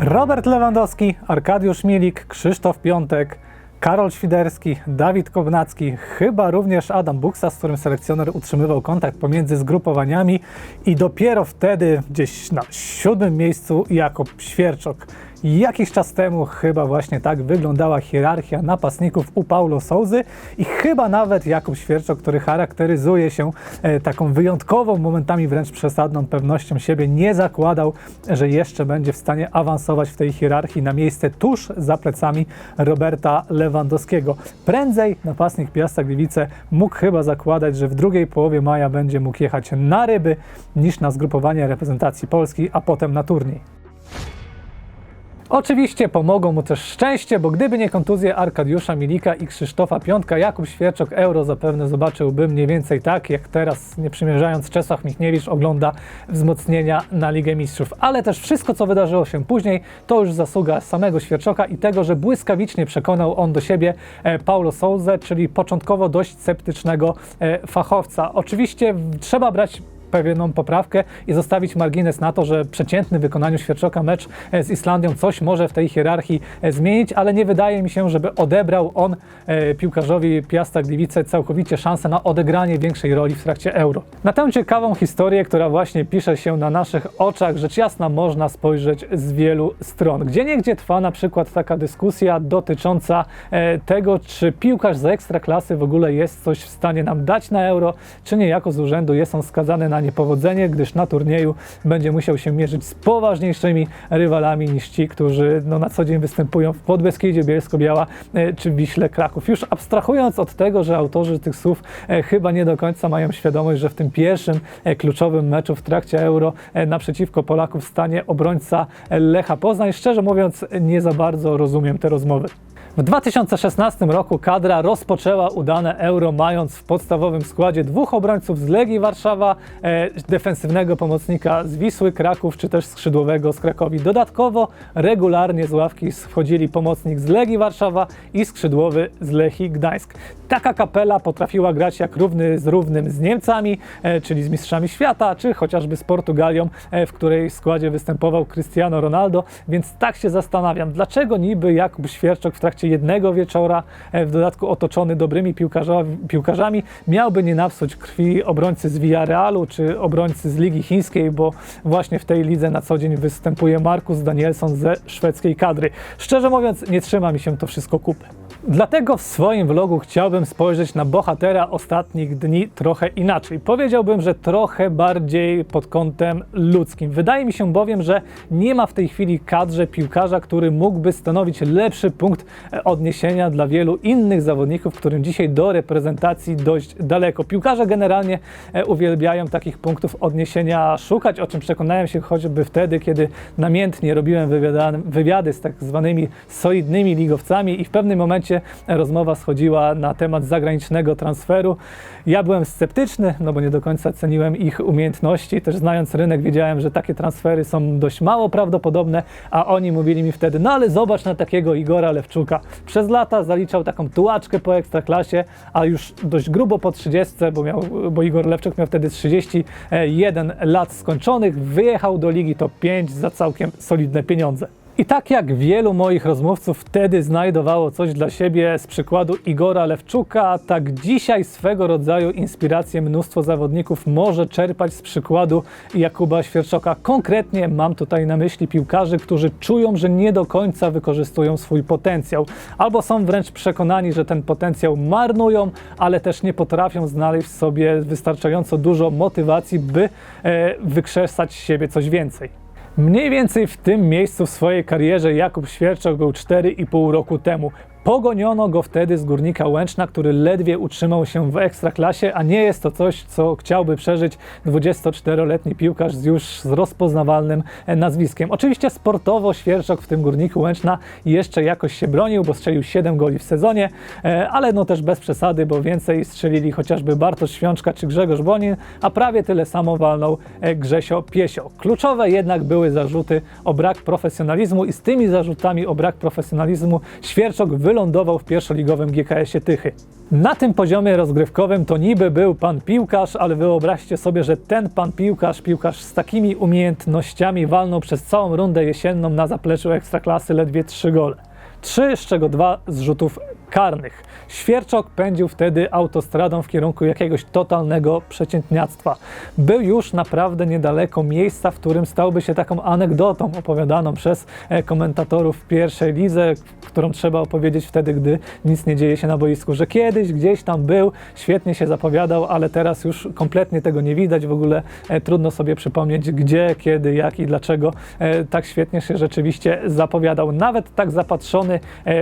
Robert Lewandowski, Arkadiusz Milik, Krzysztof Piątek, Karol Świderski, Dawid Kownacki, chyba również Adam Buksa, z którym selekcjoner utrzymywał kontakt pomiędzy zgrupowaniami i dopiero wtedy gdzieś na siódmym miejscu Jakub Świerczok. Jakiś czas temu chyba właśnie tak wyglądała hierarchia napastników u Paulo Souzy i chyba nawet Jakub Świerczok, który charakteryzuje się e, taką wyjątkową, momentami wręcz przesadną pewnością siebie, nie zakładał, że jeszcze będzie w stanie awansować w tej hierarchii na miejsce tuż za plecami Roberta Lewandowskiego. Prędzej napastnik Piasta Gliwice mógł chyba zakładać, że w drugiej połowie maja będzie mógł jechać na ryby niż na zgrupowanie reprezentacji Polski, a potem na turniej. Oczywiście pomogą mu też szczęście, bo gdyby nie kontuzje Arkadiusza Milika i Krzysztofa Piątka, Jakub Świerczok Euro zapewne zobaczyłby mniej więcej tak, jak teraz, nie przymierzając, Czesław Michniewicz ogląda wzmocnienia na Ligę Mistrzów. Ale też wszystko, co wydarzyło się później, to już zasługa samego Świerczoka i tego, że błyskawicznie przekonał on do siebie e, Paulo Souze, czyli początkowo dość sceptycznego e, fachowca. Oczywiście trzeba brać pewną poprawkę i zostawić margines na to, że przeciętny w wykonaniu Świerczoka mecz e, z Islandią coś może w tej hierarchii e, zmienić, ale nie wydaje mi się, żeby odebrał on e, piłkarzowi Piasta Gliwice całkowicie szansę na odegranie większej roli w trakcie Euro. Na tę ciekawą historię, która właśnie pisze się na naszych oczach, rzecz jasna można spojrzeć z wielu stron. Gdzie niegdzie trwa na przykład taka dyskusja dotycząca tego, czy piłkarz z ekstraklasy w ogóle jest coś w stanie nam dać na Euro, czy niejako z urzędu jest on skazany na niepowodzenie, gdyż na turnieju będzie musiał się mierzyć z poważniejszymi rywalami niż ci, którzy no, na co dzień występują w Podbeskidzie, Bielsko-Biała e, czy Wiśle Kraków. Już abstrahując od tego, że autorzy tych słów e, chyba nie do końca mają świadomość, że w tym pierwszym e, kluczowym meczu w trakcie Euro naprzeciwko Polaków stanie obrońca Lecha Poznań. Szczerze mówiąc, nie za bardzo rozumiem te rozmowy. W 2016 roku kadra rozpoczęła udane euro, mając w podstawowym składzie dwóch obrońców z Legii Warszawa, e, defensywnego pomocnika z Wisły Kraków, czy też skrzydłowego z Krakowi. Dodatkowo regularnie z ławki wchodzili pomocnik z Legii Warszawa i skrzydłowy z Lechii Gdańsk. Taka kapela potrafiła grać jak równy z równym z Niemcami, e, czyli z mistrzami świata, czy chociażby z Portugalią, e, w której składzie występował Cristiano Ronaldo, więc tak się zastanawiam, dlaczego niby Jakub Świerczok w trakcie jednego wieczora, e, w dodatku otoczony dobrymi piłkarzami, miałby nie napsuć krwi obrońcy z Villarrealu, czy obrońcy z Ligi Chińskiej, bo właśnie w tej lidze na co dzień występuje Markus Danielson ze szwedzkiej kadry. Szczerze mówiąc, nie trzyma mi się to wszystko kupy. Dlatego w swoim vlogu chciałbym spojrzeć na bohatera ostatnich dni trochę inaczej. Powiedziałbym, że trochę bardziej pod kątem ludzkim. Wydaje mi się bowiem, że nie ma w tej chwili kadrze piłkarza, który mógłby stanowić lepszy punkt e, odniesienia dla wielu innych zawodników, którym dzisiaj do reprezentacji dość daleko. Piłkarze generalnie e, uwielbiają takich punktów odniesienia szukać, o czym przekonałem się choćby wtedy, kiedy namiętnie robiłem wywiady z tak zwanymi solidnymi ligowcami i w pewnym momencie rozmowa schodziła na temat zagranicznego transferu. Ja byłem sceptyczny, no bo nie do końca ceniłem ich umiejętności. Też znając rynek, wiedziałem, że takie transfery są dość mało prawdopodobne, a oni mówili mi wtedy, no ale zobacz na takiego Igora Lewczuka. Przez lata zaliczał taką tułaczkę po ekstraklasie, a już dość grubo po 30, bo, miał, bo Igor Lewczuk miał wtedy 31 lat skończonych, wyjechał do Ligi Top 5 za całkiem solidne pieniądze. I tak jak wielu moich rozmówców wtedy znajdowało coś dla siebie z przykładu Igora Lewczuka, tak dzisiaj swego rodzaju inspirację mnóstwo zawodników może czerpać z przykładu Jakuba Świerczoka. Konkretnie mam tutaj na myśli piłkarzy, którzy czują, że nie do końca wykorzystują swój potencjał, albo są wręcz przekonani, że ten potencjał marnują, ale też nie potrafią znaleźć w sobie wystarczająco dużo motywacji, by e, wykrzesać z siebie coś więcej. Mniej więcej w tym miejscu w swojej karierze Jakub Świerczok był 4,5 roku temu. Pogoniono go wtedy z Górnika Łęczna, który ledwie utrzymał się w ekstraklasie, a nie jest to coś, co chciałby przeżyć 24-letni piłkarz z już z rozpoznawalnym e, nazwiskiem. Oczywiście sportowo Świerczok w tym Górniku Łęczna jeszcze jakoś się bronił, bo strzelił 7 goli w sezonie, e, ale no też bez przesady, bo więcej strzelili chociażby Bartosz Świączka czy Grzegorz Bonin, a prawie tyle samo walnął e, Grzesio Piesio. Kluczowe jednak były zarzuty o brak profesjonalizmu i z tymi zarzutami o brak profesjonalizmu Świerczok wylądował wylądował w pierwszoligowym GKS-ie Tychy. Na tym poziomie rozgrywkowym to niby był pan piłkarz, ale wyobraźcie sobie, że ten pan piłkarz, piłkarz z takimi umiejętnościami walnął przez całą rundę jesienną na zapleczu Ekstraklasy ledwie trzy gole. Trzy, z czego dwa z rzutów karnych. Świerczok pędził wtedy autostradą w kierunku jakiegoś totalnego przeciętniactwa. Był już naprawdę niedaleko miejsca, w którym stałby się taką anegdotą opowiadaną przez e, komentatorów pierwszej lidze, którą trzeba opowiedzieć wtedy, gdy nic nie dzieje się na boisku, że kiedyś gdzieś tam był, świetnie się zapowiadał, ale teraz już kompletnie tego nie widać, w ogóle e, trudno sobie przypomnieć gdzie, kiedy, jak i dlaczego e, tak świetnie się rzeczywiście zapowiadał. Nawet tak zapatrzony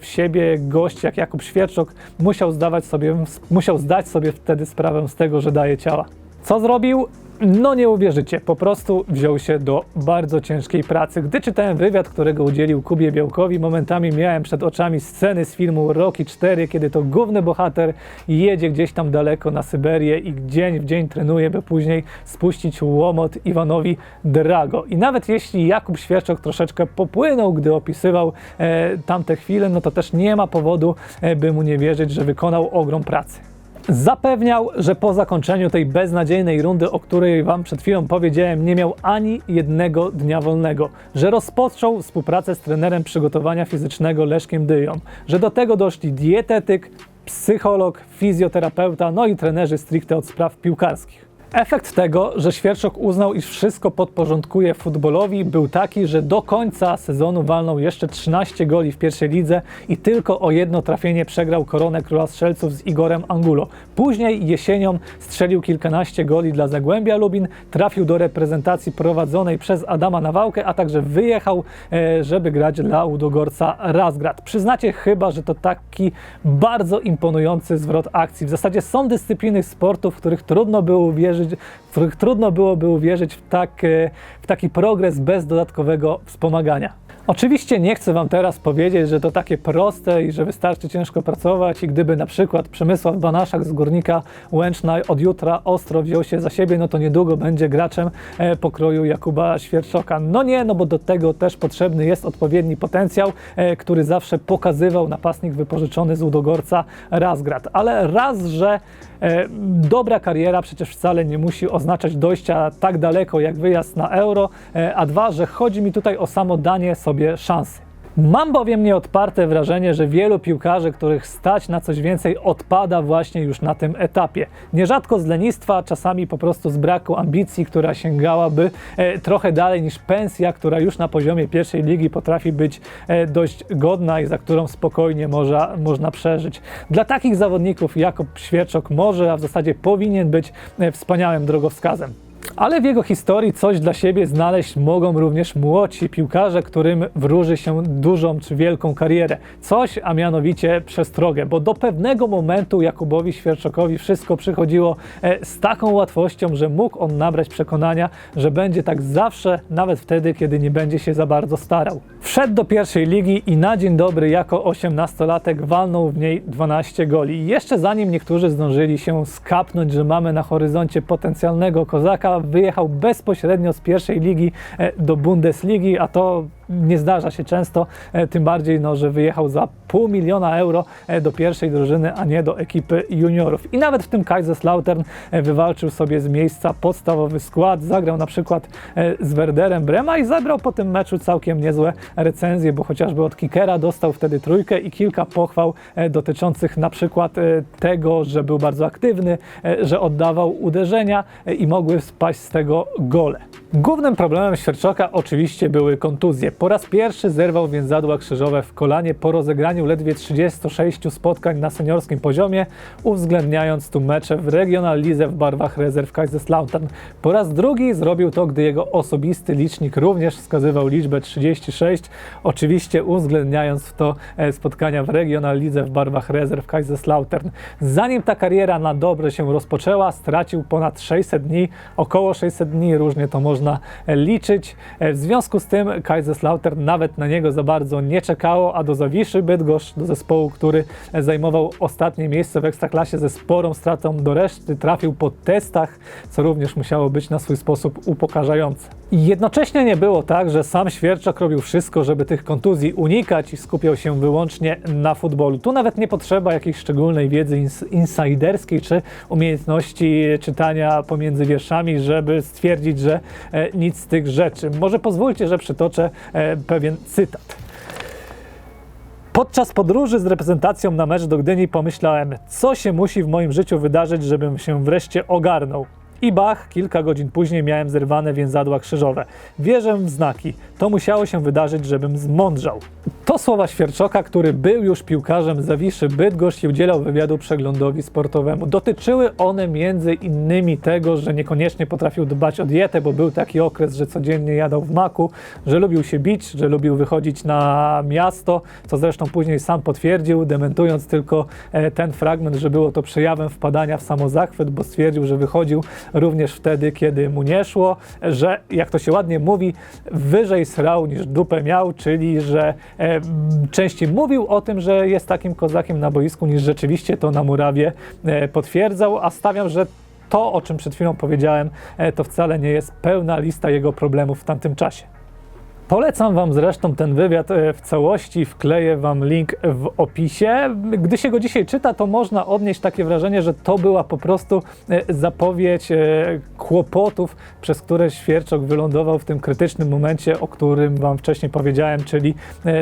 w siebie gość jak Jakub Świerczok musiał zdawać sobie, musiał zdać sobie wtedy sprawę z tego, że daje ciała. Co zrobił? No nie uwierzycie, po prostu wziął się do bardzo ciężkiej pracy. Gdy czytałem wywiad, którego udzielił Kubie Białkowi, momentami miałem przed oczami sceny z filmu Rocky 4, kiedy to główny bohater jedzie gdzieś tam daleko na Syberię i dzień w dzień trenuje, by później spuścić łomot Iwanowi Drago. I nawet jeśli Jakub Świerczok troszeczkę popłynął, gdy opisywał e, tamte chwile, no to też nie ma powodu, e, by mu nie wierzyć, że wykonał ogrom pracy. Zapewniał, że po zakończeniu tej beznadziejnej rundy, o której Wam przed chwilą powiedziałem, nie miał ani jednego dnia wolnego, że rozpoczął współpracę z trenerem przygotowania fizycznego Leszkiem Dyją, że do tego doszli dietetyk, psycholog, fizjoterapeuta, no i trenerzy stricte od spraw piłkarskich. Efekt tego, że Świerczok uznał, iż wszystko podporządkuje futbolowi, był taki, że do końca sezonu walnął jeszcze 13 goli w pierwszej lidze i tylko o jedno trafienie przegrał koronę króla strzelców z Igorem Angulo. Później jesienią strzelił kilkanaście goli dla Zagłębia Lubin, trafił do reprezentacji prowadzonej przez Adama Nawałkę, a także wyjechał, e, żeby grać dla Udogorca Razgrad. Przyznacie chyba, że to taki bardzo imponujący zwrot akcji. W zasadzie są dyscypliny sportu, w których trudno było uwierzyć, w których trudno byłoby uwierzyć w, tak, e, w taki progres bez dodatkowego wspomagania. Oczywiście nie chcę Wam teraz powiedzieć, że to takie proste i że wystarczy ciężko pracować i gdyby na przykład Przemysław Banaszak z Górnika Łęczna od jutra ostro wziął się za siebie, no to niedługo będzie graczem e, pokroju Jakuba Świerczoka. No nie, no bo do tego też potrzebny jest odpowiedni potencjał, e, który zawsze pokazywał napastnik wypożyczony z Udogorca Razgrad. Ale raz, że dobra kariera przecież wcale nie musi oznaczać dojścia tak daleko jak wyjazd na euro, e, a dwa, że chodzi mi tutaj o samo danie sobie szansy. Mam bowiem nieodparte wrażenie, że wielu piłkarzy, których stać na coś więcej, odpada właśnie już na tym etapie. Nierzadko z lenistwa, czasami po prostu z braku ambicji, która sięgałaby e, trochę dalej niż pensja, która już na poziomie pierwszej ligi potrafi być e, dość godna i za którą spokojnie można, można przeżyć. Dla takich zawodników Jakub Świerczok może, a w zasadzie powinien być e, wspaniałym drogowskazem. Ale w jego historii coś dla siebie znaleźć mogą również młodsi piłkarze, którym wróży się dużą czy wielką karierę. Coś, a mianowicie przestrogę, bo do pewnego momentu Jakubowi Świerczokowi wszystko przychodziło e, z taką łatwością, że mógł on nabrać przekonania, że będzie tak zawsze, nawet wtedy, kiedy nie będzie się za bardzo starał. Wszedł do pierwszej ligi i na dzień dobry jako 18-latek walnął w niej 12 goli. Jeszcze zanim niektórzy zdążyli się skapnąć, że mamy na horyzoncie potencjalnego kozaka, wyjechał bezpośrednio z pierwszej ligi e, do Bundesligi, a to nie zdarza się często, e, tym bardziej, no, że wyjechał za pół miliona euro e, do pierwszej drużyny, a nie do ekipy juniorów. I nawet w tym Kaiserslautern wywalczył sobie z miejsca podstawowy skład, zagrał na przykład z Werderem Brema i zabrał po tym meczu całkiem niezłe recenzje, bo chociażby od kickera dostał wtedy trójkę i kilka pochwał dotyczących na przykład tego, że był bardzo aktywny, że oddawał uderzenia i mogły spaść z tego gole. Głównym problemem Świerczoka oczywiście były kontuzje. Po raz pierwszy zerwał więzadła krzyżowe w kolanie po rozegraniu ledwie 36 spotkań na seniorskim poziomie, uwzględniając tu mecze w Regional Lidze w barwach rezerw Kaiserslautern. Po raz drugi zrobił to, gdy jego osobisty licznik również wskazywał liczbę 36, oczywiście uwzględniając w to e, spotkania w Regional Lidze w barwach rezerw Kaiserslautern. Zanim ta kariera na dobre się rozpoczęła, stracił ponad 600 dni, około 600 dni, różnie to można e, liczyć. E, W związku z tym Kaiserslautern nawet na niego za bardzo nie czekało, a do Zawiszy Bydgoszcz, do zespołu, który zajmował ostatnie miejsce w Ekstraklasie ze sporą stratą do reszty, trafił po testach, co również musiało być na swój sposób upokarzające. I jednocześnie nie było tak, że sam Świerczok robił wszystko, żeby tych kontuzji unikać i skupiał się wyłącznie na futbolu. Tu nawet nie potrzeba jakiejś szczególnej wiedzy ins- insiderskiej czy umiejętności czytania pomiędzy wierszami, żeby stwierdzić, że e, nic z tych rzeczy. Może pozwólcie, że przytoczę e, pewien cytat. Podczas podróży z reprezentacją na mecz do Gdyni pomyślałem, co się musi w moim życiu wydarzyć, żebym się wreszcie ogarnął. I bach, kilka godzin później miałem zerwane więzadła krzyżowe. Wierzę w znaki. To musiało się wydarzyć, żebym zmądrzał. To słowa Świerczoka, który był już piłkarzem Zawiszy Bydgoszcz i udzielał wywiadu przeglądowi sportowemu. Dotyczyły one między innymi tego, że niekoniecznie potrafił dbać o dietę, bo był taki okres, że codziennie jadał w maku, że lubił się bić, że lubił wychodzić na miasto, co zresztą później sam potwierdził, dementując tylko e, ten fragment, że było to przejawem wpadania w samozachwyt, bo stwierdził, że wychodził również wtedy, kiedy mu nie szło, że jak to się ładnie mówi, wyżej srał niż dupę miał, czyli że e, częściej mówił o tym, że jest takim kozakiem na boisku, niż rzeczywiście to na murawie e, potwierdzał, a stawiam, że to, o czym przed chwilą powiedziałem, e, to wcale nie jest pełna lista jego problemów w tamtym czasie. Polecam Wam zresztą ten wywiad e, w całości, wkleję Wam link w opisie. Gdy się go dzisiaj czyta, to można odnieść takie wrażenie, że to była po prostu e, zapowiedź e, kłopotów, przez które Świerczok wylądował w tym krytycznym momencie, o którym Wam wcześniej powiedziałem, czyli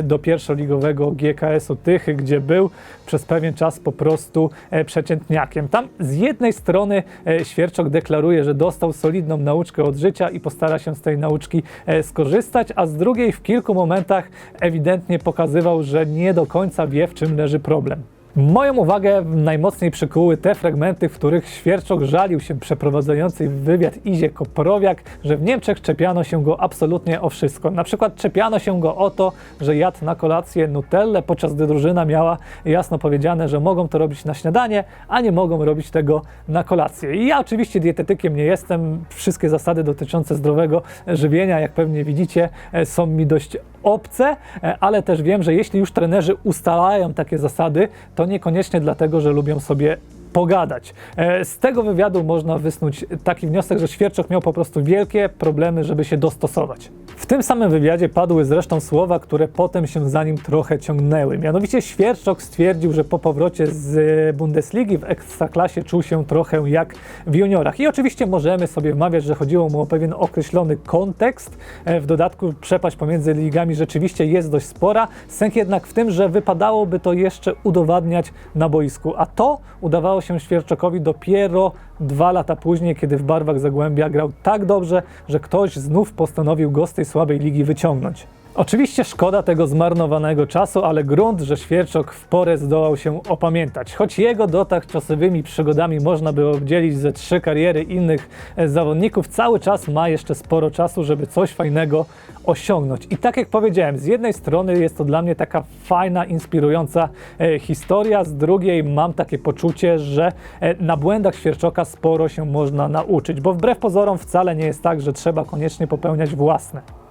do pierwszoligowego GKS-u Tychy, gdzie był przez pewien czas po prostu przeciętniakiem. Tam z jednej strony Świerczok deklaruje, że dostał solidną nauczkę od życia i postara się z tej nauczki skorzystać, a z drugiej w kilku momentach ewidentnie pokazywał, że nie do końca wie, w czym leży problem. Moją uwagę najmocniej przykuły te fragmenty, w których Świerczok żalił się przeprowadzającej wywiad Izie Koporowiak, że w Niemczech czepiano się go absolutnie o wszystko. Na przykład czepiano się go o to, że jadł na kolację nutellę, podczas gdy drużyna miała jasno powiedziane, że mogą to robić na śniadanie, a nie mogą robić tego na kolację. I ja oczywiście dietetykiem nie jestem. Wszystkie zasady dotyczące zdrowego żywienia, jak pewnie widzicie, e, są mi dość obce, e, ale też wiem, że jeśli już trenerzy ustalają takie zasady, to niekoniecznie dlatego, że lubią sobie pogadać. E, Z tego wywiadu można wysnuć taki wniosek, że Świerczok miał po prostu wielkie problemy, żeby się dostosować. W tym samym wywiadzie padły zresztą słowa, które potem się za nim trochę ciągnęły. Mianowicie Świerczok stwierdził, że po powrocie z Bundesligi w Ekstraklasie czuł się trochę jak w juniorach. I oczywiście możemy sobie wmawiać, że chodziło mu o pewien określony kontekst. E, W dodatku przepaść pomiędzy ligami rzeczywiście jest dość spora. Sęk jednak w tym, że wypadałoby to jeszcze udowadniać na boisku. A to udawało się Świerczokowi dopiero dwa lata później, kiedy w barwach Zagłębia grał tak dobrze, że ktoś znów postanowił go z tej słabej ligi wyciągnąć. Oczywiście szkoda tego zmarnowanego czasu, ale grunt, że Świerczok w porę zdołał się opamiętać. Choć jego dotychczasowymi przygodami można by obdzielić ze trzy kariery innych e, zawodników, cały czas ma jeszcze sporo czasu, żeby coś fajnego osiągnąć. I tak jak powiedziałem, z jednej strony jest to dla mnie taka fajna, inspirująca e, historia, z drugiej mam takie poczucie, że e, na błędach Świerczoka sporo się można nauczyć, bo wbrew pozorom wcale nie jest tak, że trzeba koniecznie popełniać własne.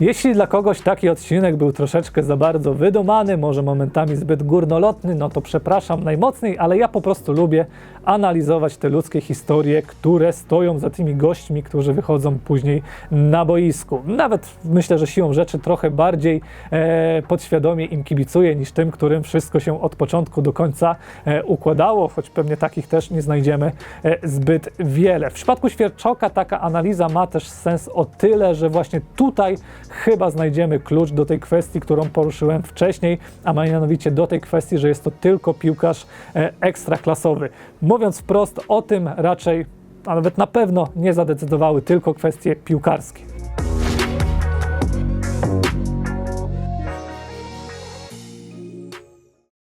Jeśli dla kogoś taki odcinek był troszeczkę za bardzo wydomany, może momentami zbyt górnolotny, no to przepraszam najmocniej, ale ja po prostu lubię analizować te ludzkie historie, które stoją za tymi gośćmi, którzy wychodzą później na boisku. Nawet myślę, że siłą rzeczy trochę bardziej e, podświadomie im kibicuję niż tym, którym wszystko się od początku do końca e, układało, choć pewnie takich też nie znajdziemy e, zbyt wiele. W przypadku Świerczoka taka analiza ma też sens o tyle, że właśnie tutaj chyba znajdziemy klucz do tej kwestii, którą poruszyłem wcześniej, a mianowicie do tej kwestii, że jest to tylko piłkarz e, ekstraklasowy. Mówiąc wprost o tym raczej, a nawet na pewno nie zadecydowały tylko kwestie piłkarskie.